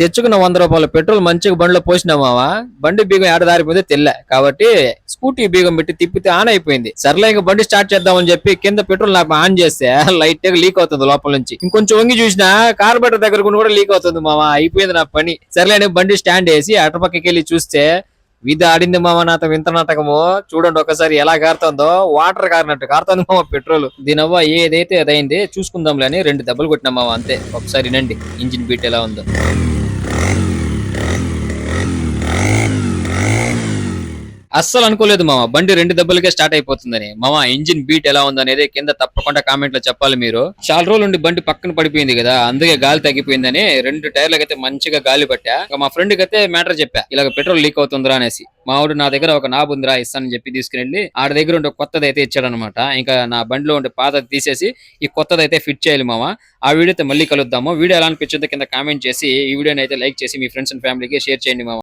తెచ్చుకున్న వంద రూపాయల పెట్రోల్ మంచిగా బండిలో పోసినా మావా. బండి బీగం ఏడ దారిపోతే తెల్ల. కాబట్టి స్కూటీ బీగం పెట్టి తిప్పితే ఆన్ అయిపోయింది. సర్లే ఇంకా బండి స్టార్ట్ చేద్దామని చెప్పి కింద పెట్రోల్ నాకు ఆన్ చేస్తే లైట్ లీక్ అవుతుంది లోపల నుంచి. ఇంకొంచెం వంగి చూసినా కార్బెటర్ దగ్గర కూడా లీక్ అవుతుంది మావా. అయిపోయింది నా పని. సర్లే అని బండి స్టాండ్ వేసి అటుపక్కకి వెళ్ళి చూస్తే విధి ఆడింది మామ నాతో వింత నాటకము? చూడండి ఒకసారి ఎలా కారుతుందో వాటర్ కారినట్టు కారుతుంది మామ పెట్రోల్. దీనవ్వ ఏదైతే అదైంది చూసుకుందాంలే అని రెండు దెబ్బలు కొట్టినా మామ అంతే. ఒకసారి వినండి ఇంజిన్ బీట్ ఎలా ఉందో. అస్సలు అనుకోలేదు మామ. బండి రెండు దెబ్బలకే స్టార్ట్ అయిపోతుందని. మామ ఇంజిన్ బీట్ ఎలా ఉందనేది కింద తప్పకుండా కామెంట్లో చెప్పాలి మీరు. చాలా రోజులు ఉండి బండి పక్కన పడిపోయింది కదా అందుకే గాలి తగ్గిపోయిందని రెండు టైర్లకి అయితే మంచిగా గాలి పట్టా. మా ఫ్రెండ్కి అయితే మ్యాటర్ చెప్పా ఇలాగ పెట్రోల్ లీక్ అవుతుందిరా అనేసి. మావుడు నా దగ్గర ఒక నాబ్ ఉందిరా ఇస్తానని చెప్పి తీసుకుని ఆడ దగ్గర ఉండే కొత్తది అయితే ఇచ్చాడనమాట. ఇంకా నా బండిలో ఉండే పాతది తీసేసి ఈ కొత్తది అయితే ఫిట్ చేయాలి మామ. ఆ వీడియో అయితే మళ్ళీ కలుద్దాము. వీడియో ఎలా అనిపించిందో కింద కామెంట్ చేసి ఈ వీడియోని అయితే లైక్ చేసి మీ ఫ్రెండ్స్ అండ్ ఫ్యామిలీకి షేర్ చేయండి మామ.